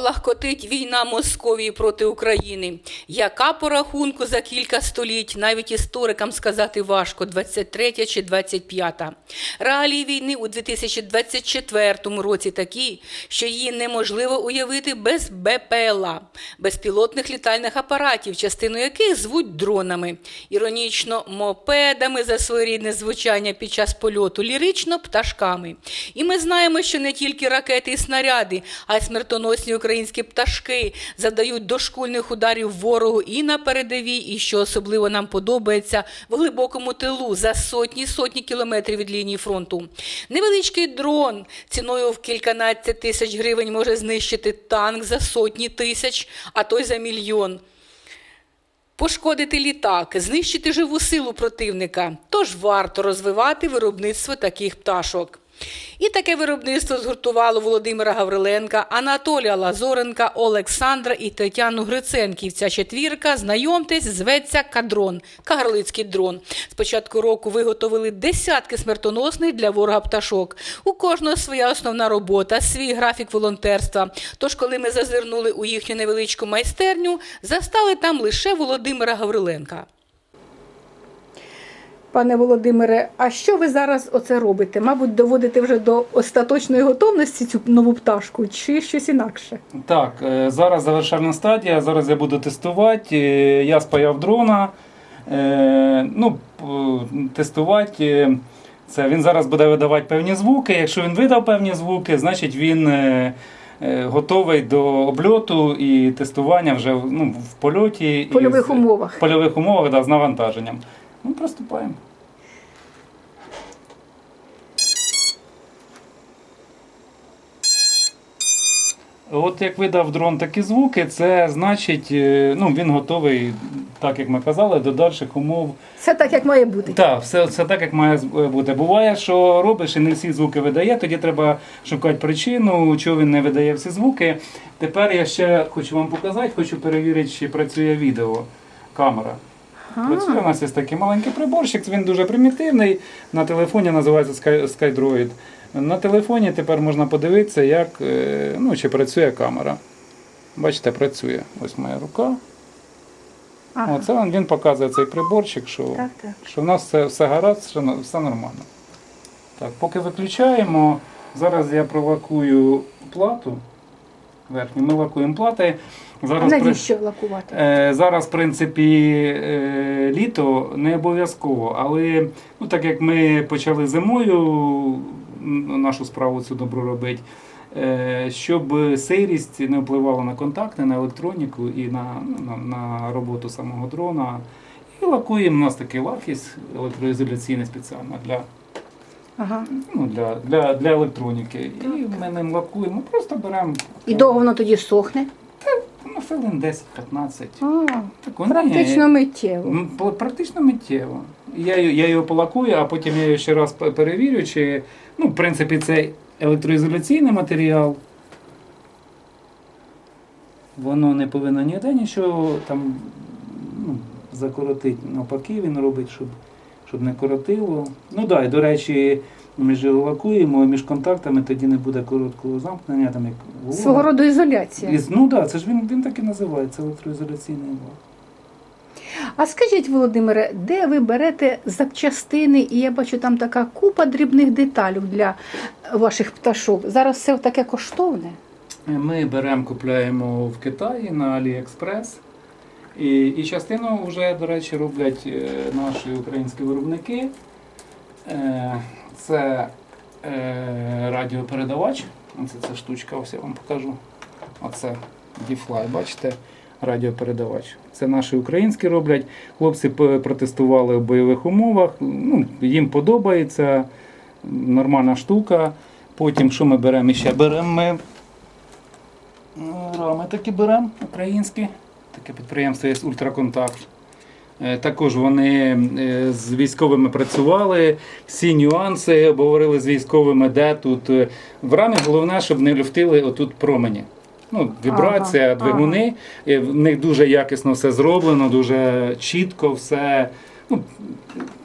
Палахкотить війна Московії проти України. Яка по рахунку за кілька століть, навіть історикам сказати важко, 23 чи 25. Реалії війни у 2024 році такі, що її неможливо уявити без БПЛА, безпілотних літальних апаратів, частину яких звуть дронами. Іронічно, мопедами за своєрідне звучання під час польоту, лірично пташками. І ми знаємо, що не тільки ракети і снаряди, а й смертоносні українські пташки завдають дошкульних ударів ворогу і на передовій, і що особливо нам подобається в глибокому тилу за сотні сотні кілометрів від лінії фронту. Невеличкий дрон ціною в кільканадцять тисяч гривень може знищити танк за сотні тисяч, а то й за мільйон. Пошкодити літак, знищити живу силу противника. Тож варто розвивати виробництво таких пташок. І таке виробництво згуртувало Володимира Гавриленка, Анатолія Лазоренка, Олександра і Тетяну Гриценків. Ця четвірка, знайомтесь, зветься Кадрон, Кагарлицький дрон. З початку року виготовили десятки смертоносних для ворога пташок. У кожного своя основна робота, свій графік волонтерства. Тож, коли ми зазирнули у їхню невеличку майстерню, застали там лише Володимира Гавриленка. Пане Володимире, а що ви зараз оце робите? Мабуть, доводите вже до остаточної готовності цю нову пташку, чи щось інакше? Так, е, зараз завершальна стадія. Зараз я буду тестувати. Е, Я спаяв дрона. Е, Ну, тестувати. Це він зараз буде видавати певні звуки. Якщо він видав певні звуки, значить він готовий до обльоту і тестування вже ну, в польоті. В польових із- умовах. В польових умовах да, з навантаженням. Ну, приступаємо. От як видав дрон такі звуки, це значить, е, ну, він готовий, так як ми казали, до дальших умов. Все так, як має бути. Так, все, все так, як має бути. Буває, що робиш і не всі звуки видає, тоді треба шукати причину, чого він не видає всі звуки. Тепер я ще хочу вам показати, хочу перевірити, чи працює відео, камера. Працює у нас є такий маленький приборчик, він дуже примітивний. На телефоні називається Sky- SkyDroid. На телефоні тепер можна подивитися, як, е, ну, чи працює камера. Бачите, працює. Ось моя рука. Ага. Оце він, він показує цей приборчик, що, Так, так. що в нас все, все гаразд, що все нормально. Так, поки виключаємо, зараз я пролакую плату верхню. Ми лакуємо плати. Зараз навіщо лакувати? Е, Зараз, в принципі, е, літо не обов'язково, але ну, так як ми почали зимою нашу справу цю добру робити, е, щоб сирість не впливала на контакти, на електроніку і на, на, на роботу самого дрона. І лакуємо у нас такий лак є електроізоляційний спеціально для, Ага. ну, для, для, для електроніки. І ми ним лакуємо, просто беремо І довго воно тоді сохне? Хвилин 10-15. А, Так, практично миттєво. М, Практично миттєво. Я, я його полакую, а потім я його ще раз пе- перевірю, чи, ну, в принципі, це електроізоляційний матеріал. Воно не повинно ніде нічого там ну, закоротити. Навпаки, він робить, щоб, щоб не коротило. Ну так, і, до речі, ми ж лакуємо, між контактами тоді не буде короткого замкнення, там як. Свого роду ізоляція. Ну так, да, це ж він, він так і називається електроізоляційний лак. А скажіть, Володимире, де ви берете запчастини? І я бачу там така купа дрібних деталей для ваших пташок. Зараз все таке коштовне. Ми беремо, купляємо в Китаї на AliExpress. І, і частину вже, до речі, роблять е, наші українські виробники. Е, Це е, радіопередавач. Оце ця штучка, ось я вам покажу. Оце D-Fly, бачите? Радіопередавач. Це наші українські роблять. Хлопці протестували в бойових умовах. Ну, їм подобається. Нормальна штука. Потім, що ми беремо ще? Беремо ми Рами такі беремо українські. Таке підприємство є Ультраконтакт. Е, Також вони е, з військовими працювали, всі нюанси обговорили з військовими, де тут. е, В рамі головне, щоб не люфтили отут промені. Ну, вібрація, Ага, двигуни. Е, В них дуже якісно все зроблено, дуже чітко все. Ну,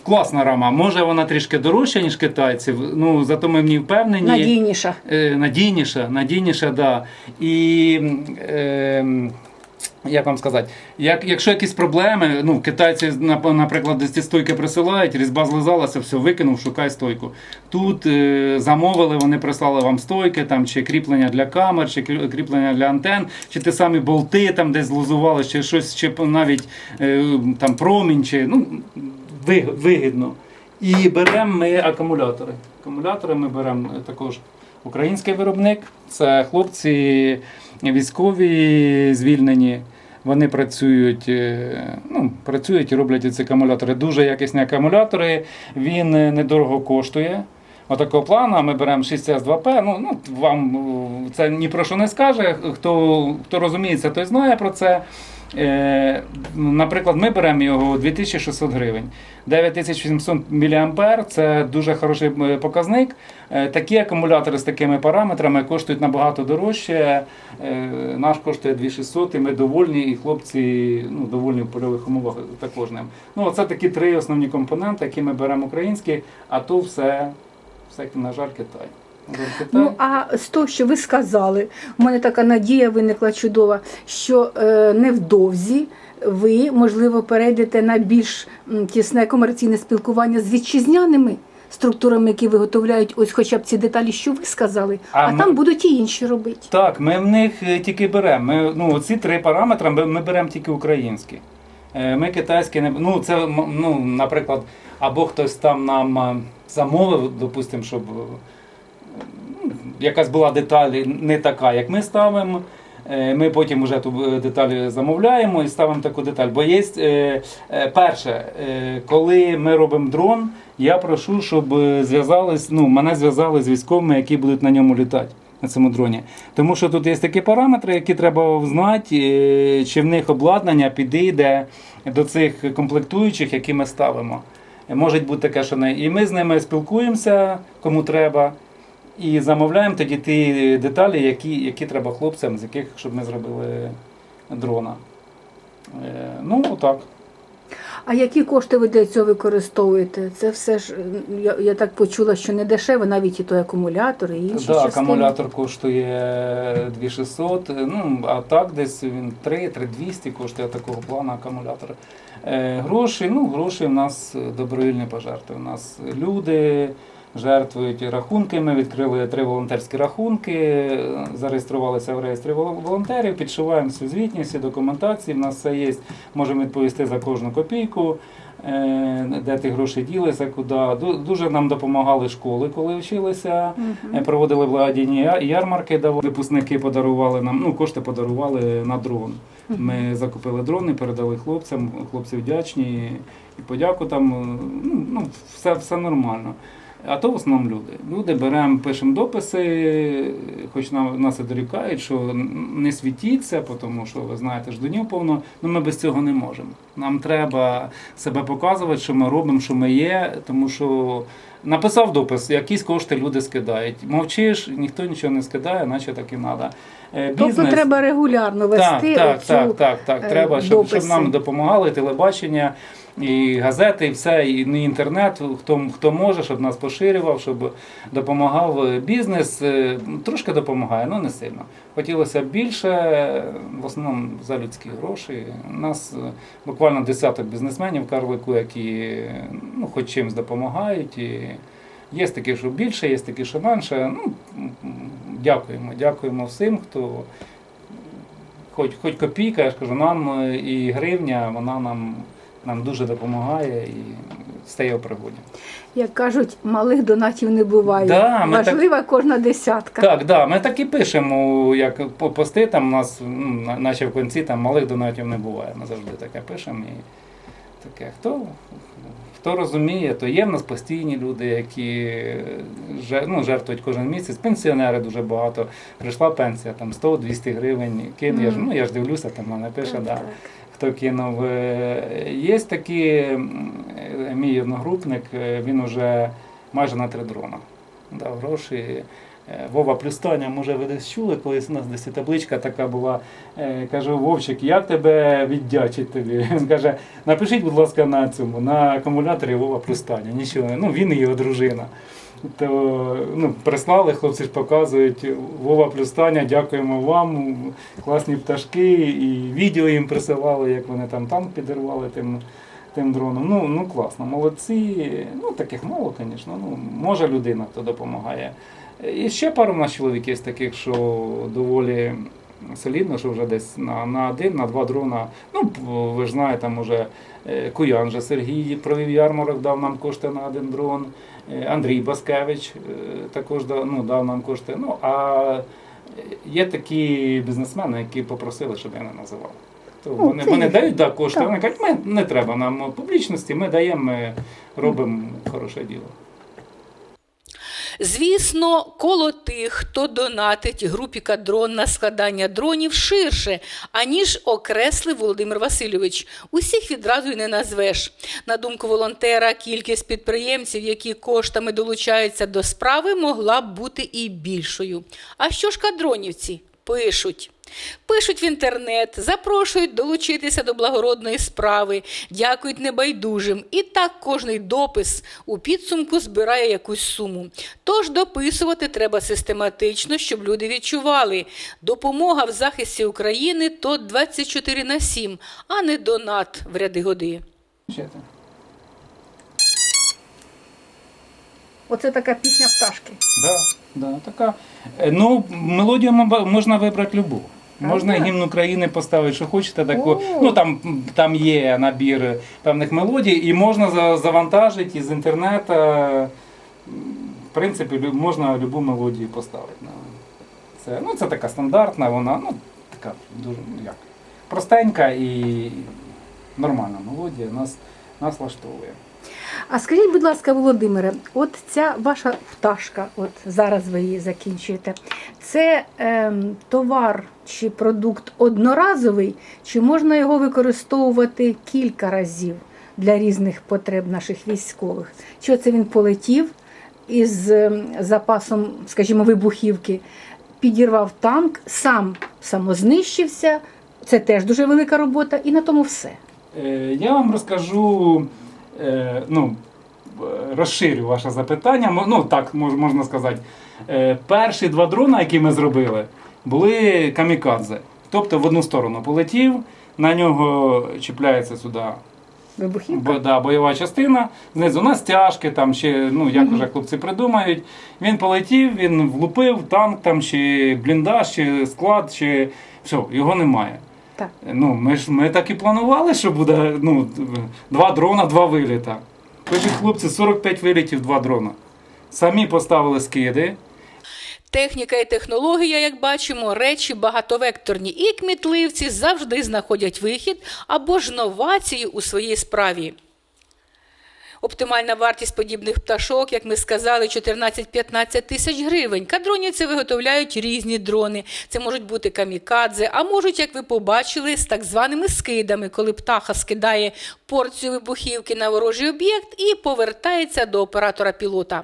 класна рама. Може вона трішки дорожча, ніж китайців. Ну зато ми в ній впевнені. Надійніша. Надійніша, надійніша, да. І е, як вам сказати, як, якщо якісь проблеми, ну китайці, наприклад, десь ці стойки присилають, різьба злизалася, все викинув, шукай стойку. Тут е, замовили, вони прислали вам стойки, там, чи кріплення для камер, чи кріплення для антен, чи ті самі болти там десь злозували, чи щось, чи навіть е, там промінь, чи ну, вигідно. І беремо ми акумулятори. Акумулятори ми беремо е, також український виробник. Це хлопці військові звільнені. Вони працюють, е, ну, працюють і роблять ці акумулятори. Дуже якісні акумулятори. Він е, недорого коштує. Отакого плану ми беремо 6С2П. Ну, ну, вам е, це ні про що не скаже. Хто, хто розуміється, той знає про це. Е, наприклад, ми беремо його 2600 гривень. 9800 мА це дуже хороший е, показник. Е, Такі акумулятори з такими параметрами коштують набагато дорожче. Наш коштує 2600 і ми довольні, і хлопці ну, довольні в польових умовах також ним. Ну, це такі три основні компоненти, які ми беремо українські, а то все, все на жаль, Китай. Ну а з того, що ви сказали, у мене така надія виникла чудова, що е, невдовзі ви, можливо, перейдете на більш тісне комерційне спілкування з вітчизняними структурами, які виготовляють ось хоча б ці деталі, що ви сказали, а, А ми- там будуть і інші робити. Так, ми в них е, тільки беремо. Ми, ну, ці три параметри ми, ми беремо тільки українські. Е, Ми китайські не ну, це, ну, наприклад, або хтось там нам е, замовив, допустимо, щоб якась була деталь не така, як ми ставимо. Е, Ми потім вже ту е, деталь замовляємо і ставимо таку деталь. Бо є е, перше, коли ми робимо дрон, я прошу, щоб зв'язались, ну, мене зв'язали з військовими, які будуть на ньому літати. На цьому дроні. Тому що тут є такі параметри, які треба знати, чи в них обладнання підійде до цих комплектуючих, які ми ставимо. Може бути таке, що не. І ми з ними спілкуємося, кому треба, і замовляємо тоді ті деталі, які, які треба хлопцям, з яких щоб ми зробили дрона. Е, Ну, отак. А які кошти ви для цього використовуєте? Це все ж я, я так почула, що не дешево, навіть і той акумулятор, і інші Да, акумулятор коштує 2600, ну а так десь він 3 3200 коштує такого плану акумулятор. Е, гроші, ну гроші в нас добровільні пожертви. У нас люди жертвують рахунки. Ми відкрили три волонтерські рахунки, зареєструвалися в реєстрі вол- волонтерів, підшиваємо всю звітність, всі документації. В нас все є. Можемо відповісти за кожну копійку. е, Де ті гроші ділися, куди. Дуже нам допомагали школи, коли вчилися. Е, Проводили благодійні ярмарки, давали. випускники подарували нам, ну кошти подарували на дрон. Ми закупили дрони, передали хлопцям, хлопці вдячні і подяку там. е, Ну, ну все, все нормально. А то в основному люди. Люди беремо, пишемо дописи, хоч нам нас і дорікають, що не світіться, тому що ви знаєте, ждунів повно. Ну ми без цього не можемо. Нам треба себе показувати, що ми робимо, що ми є, тому що написав допис, якісь кошти люди скидають. Мовчиш, ніхто нічого не скидає, наче так і треба. Тобто треба регулярно вести так, так, так, так, так. е, Треба, щоб, щоб нам допомагали телебачення, і газети, і все, і не інтернет, хто, хто може, щоб нас поширював, щоб допомагав бізнес. е, Трошки допомагає, але не сильно. Хотілося б більше, в основному за людські гроші. У нас е, буквально десяток бізнесменів Карлику, які ну, хоч чимось допомагають. І є такі, що більше, є такі, що менше. Ну, дякуємо, дякуємо всім, хто хоч, хоч копійка, я ж кажу, нам е, і гривня, вона нам, нам дуже допомагає і стає у пригоді. Як кажуть, малих донатів не буває. Да, ми так- кожна десятка. Так, да, ми так і пишемо, як по- пости там у нас, ну, наче в кінці там малих донатів не буває. Ми завжди таке пишемо. І таке. Хто, хто розуміє, то є в нас постійні люди, які ну, жертвують кожен місяць. Пенсіонери дуже багато. Прийшла пенсія там 100-200 гривень. Кин, я ж, ну, я ж дивлюся, там мене пише. Так, Да так. Хто кинув. Е, Є такий е, мій одногрупник, е, він уже майже на три дрона дав гроші. Вова Плюстаня, може, ви десь чули, колись у нас десь табличка така була. Каже, Вовчик, як тебе віддячить тобі? Він каже, напишіть, будь ласка, на цьому, на акумуляторі Вова Плюстаня. Нічого, ну він і його дружина. То ну, прислали, хлопці ж показують Вова Плюстаня, дякуємо вам. Класні пташки, і відео їм присилали, як вони там танк підірвали тим, тим дроном. Ну, ну класно, молодці. Ну, таких мало, звісно. Ну, може людина, хто допомагає. І ще пару в нас чоловіків з таких, що доволі солідно, що вже десь на, на один, на два дрона. Ну, ви ж знаєте, може, е, Куян же Сергій провів ярмарок, дав нам кошти на один дрон. Е, Андрій Баскевич е, також дав, ну, дав нам кошти. Ну, а є такі бізнесмени, які попросили, щоб я не називав. То Ну, вони, вони дають да, кошти, Так. вони кажуть, ми не треба нам публічності, ми даємо, ми робимо хороше діло. Звісно, коло тих, хто донатить групі кадрон на складання дронів ширше, аніж окреслив Володимир Васильович. Усіх відразу й не назвеш. На думку волонтера, кількість підприємців, які коштами долучаються до справи, могла б бути і більшою. А що ж кадронівці? Пишуть. Пишуть в інтернет, запрошують долучитися до благородної справи, дякують небайдужим. І так кожний допис у підсумку збирає якусь суму. Тож дописувати треба систематично, щоб люди відчували. Допомога в захисті України то 24 на 7, а не донат в ряди годи. Оце така пісня пташки. Да, да, така. Е, Ну, мелодію можна вибрати любу. Можна гімн України поставити, що хочете. Таку. Ну там, там є набір певних мелодій, і можна за- завантажити із інтернету. В принципі, можна любу мелодію поставити. Це, ну, це така стандартна, вона ну, така дуже ну, як, простенька і нормальна мелодія. Нас, нас влаштовує. А скажіть, будь ласка, Володимире, от ця ваша пташка, от зараз ви її закінчуєте, це ем, товар чи продукт одноразовий, чи можна його використовувати кілька разів для різних потреб наших військових? Чи це він полетів із ем, запасом, скажімо, вибухівки, підірвав танк, сам самознищився, це теж дуже велика робота, і на тому все. Е, Я вам розкажу, е, ну, е, розширю ваше запитання. Ну, так можна сказати. Е, Перші два дрона, які ми зробили, були камікадзе. Тобто в одну сторону полетів, на нього чіпляється сюди Вибухівка? бо, да, бойова частина, знизу на стяжки, там ще, ну як вже хлопці придумають. Він полетів, він влупив танк там, чи бліндаж, чи склад, чи все, його немає. Так. Ну, ми ж ми так і планували, що буде ну, два дрона, два виліта. Пишуть хлопці, 45 вилітів, два дрона. Самі поставили скиди. Техніка і технологія, як бачимо, речі багатовекторні, і кмітливці завжди знаходять вихід або ж новації у своїй справі. Оптимальна вартість подібних пташок, як ми сказали, 14-15 тисяч гривень. Кадронівці виготовляють різні дрони. Це можуть бути камікадзе, а можуть, як ви побачили, з так званими скидами, коли птаха скидає порцію вибухівки на ворожий об'єкт і повертається до оператора пілота.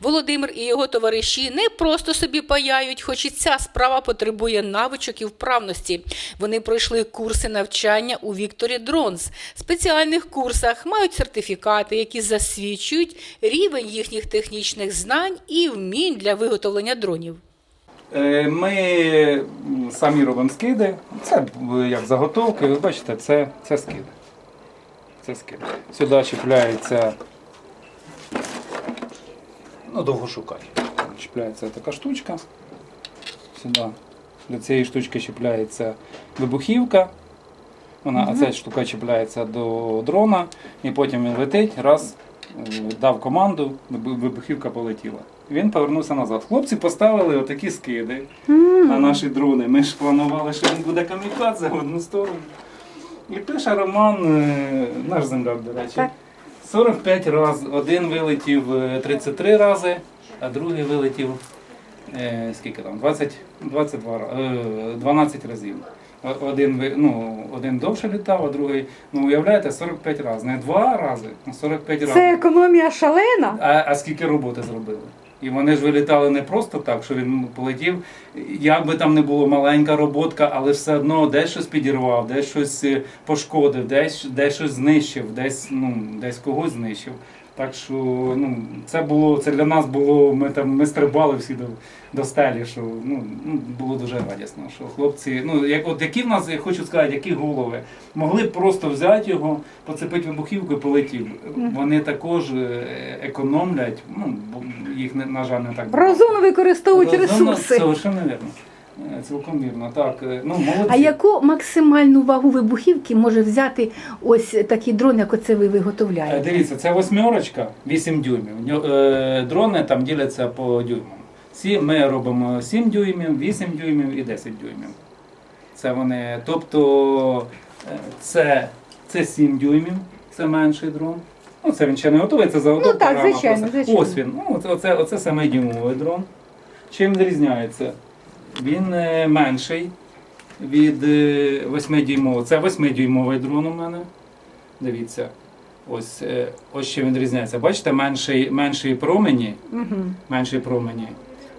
Володимир і його товариші не просто собі паяють, хоч і ця справа потребує навичок і вправності. Вони пройшли курси навчання у Вікторі Дронс. Спеціальних курсах мають сертифікати, які засвідчують рівень їхніх технічних знань і вмінь для виготовлення дронів. Е, Ми самі робимо скиди. Це е, як заготовки. Ви бачите, це, це скиди. Це скиди. Сюди чіпляється. Ну, довго шукати. Чіпляється така штучка. Сюди. До цієї штучки чіпляється вибухівка. Вона, а ця штука чіпляється до дрона, і потім він летить, раз, е, дав команду, вибухівка полетіла. Він повернувся назад. Хлопці поставили отакі скиди на наші дрони. Ми ж планували, що він буде камікадзе в одну сторону. І пише Роман, е, наш земляк, до речі. 45 разів. Один вилетів е, 33 рази, а другий вилетів е, скільки там? 20, 22, е, 12 разів. Один, ну, один довше літав, а другий, ну уявляєте, 45 разів. Не два рази, а 45 разів. Це економія шалена. А, а скільки роботи зробили? І вони ж вилітали не просто так, що він полетів. Як би там не було маленька роботка, але все одно десь щось підірвав, десь щось е, пошкодив, десь, десь щось знищив, десь, ну, десь когось знищив. Так що ну, це було це для нас було. Ми там ми стрибали всі до, до стелі, що ну, ну було дуже радісно. Що хлопці, ну як от які в нас, я хочу сказати, які голови могли б просто взяти його, поцепити вибухівку і полетів. Вони також е, економлять. Ну їх на жаль не так багато. Розумно використовують Розумно, ресурси. Совершенно вірно. Е, Цілком вірно. Так, е, ну молодці. А яку максимальну вагу вибухівки може взяти ось такий дрон, як оце ви Е, виготовляєте? Дивіться, це восьмерочка, 8 дюймів. Е, Дрони там діляться по дюймам. Ці ми робимо 7 дюймів, 8 дюймів і 10 дюймів. Це вони. Тобто е, це, це 7 дюймів, це менший дрон. Ну, це він ще не готовий, це за Ну, так, звичайно, звичайно. Ось він. Ну, оце, оце, оце 7-дюймовий дрон. Чим відрізняється? Він е, менший від 8-дюймового. Це 8-дюймовий дрон у мене. Дивіться. Ось, е, ось що він відрізняється. Бачите, менший, менший промені, Угу. менший промені.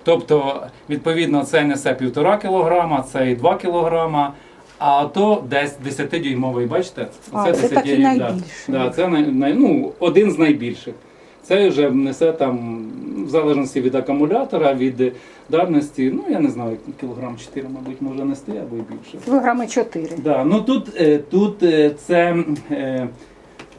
Тобто, відповідно, це несе 1,5 кг, це і 2 кг, а то десь 10-дюймовий, бачите? А, це такий да. Да, це най- ну, один з найбільших. Це вже несе там, в залежності від акумулятора, від дальності, ну я не знаю, кілограм 4, мабуть, може нести або й більше. Кілограми 4. Да, ну тут, е, тут е, це е,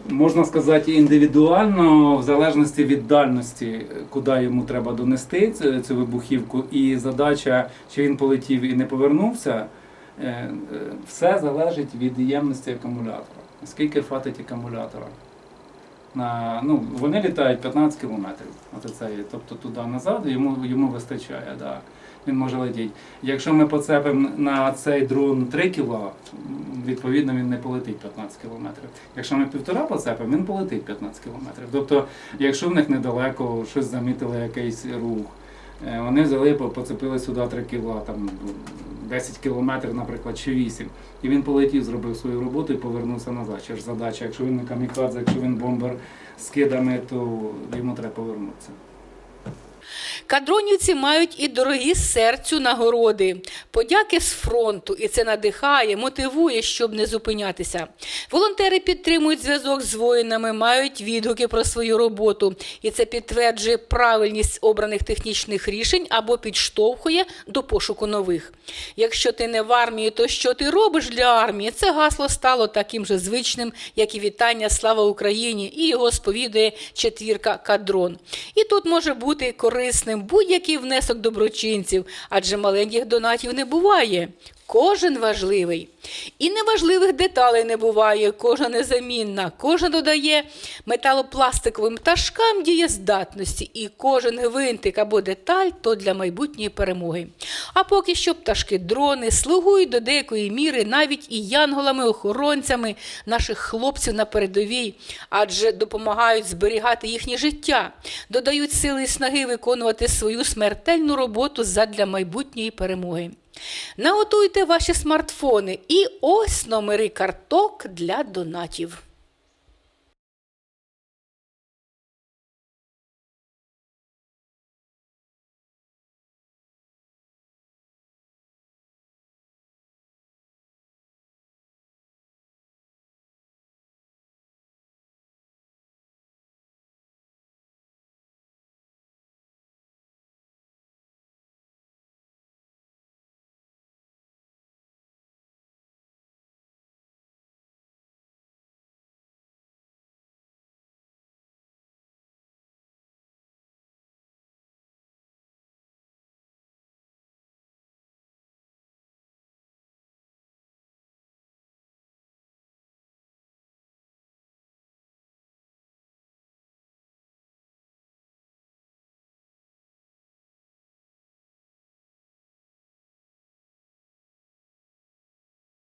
можна сказати індивідуально, в залежності від дальності, куди йому треба донести цю, цю вибухівку, і задача, чи він полетів і не повернувся, все залежить від ємності акумулятора. Скільки хватить акумулятора? На, ну, вони літають 15 кілометрів. От це, тобто туди назад йому, йому вистачає. Да. Він може летіти. Якщо ми поцепимо на цей дрон 3 кіло, відповідно він не полетить 15 кілометрів. Якщо ми півтора поцепимо, він полетить 15 кілометрів. Тобто, якщо в них недалеко щось замітили, якийсь рух, вони взяли, по- поцепили сюди 3 кіла, там 10 кілометрів, наприклад, чи 8. І він полетів, зробив свою роботу і повернувся назад. Ще ж задача, якщо він не камікадзе, якщо він бомбер з кидами, то йому треба повернутися. Кадронівці мають і дорогі серцю нагороди, подяки з фронту, і це надихає, мотивує, щоб не зупинятися. Волонтери підтримують зв'язок з воїнами, мають відгуки про свою роботу, і це підтверджує правильність обраних технічних рішень або підштовхує до пошуку нових. Якщо ти не в армії, то що ти робиш для армії? Це гасло стало таким же звичним, як і вітання Слава Україні, і його сповідує четвірка кадрон. І тут може бути корисним будь-який внесок доброчинців, адже маленьких донатів не буває. Кожен важливий. І неважливих деталей не буває, кожна незамінна, кожна додає металопластиковим пташкам дієздатності, і кожен гвинтик або деталь то для майбутньої перемоги. А поки що пташки-дрони слугують до деякої міри навіть і янголами-охоронцями наших хлопців на передовій, адже допомагають зберігати їхнє життя, додають сили і снаги виконувати свою смертельну роботу задля майбутньої перемоги. Наготуйте ваші смартфони і ось номери карток для донатів.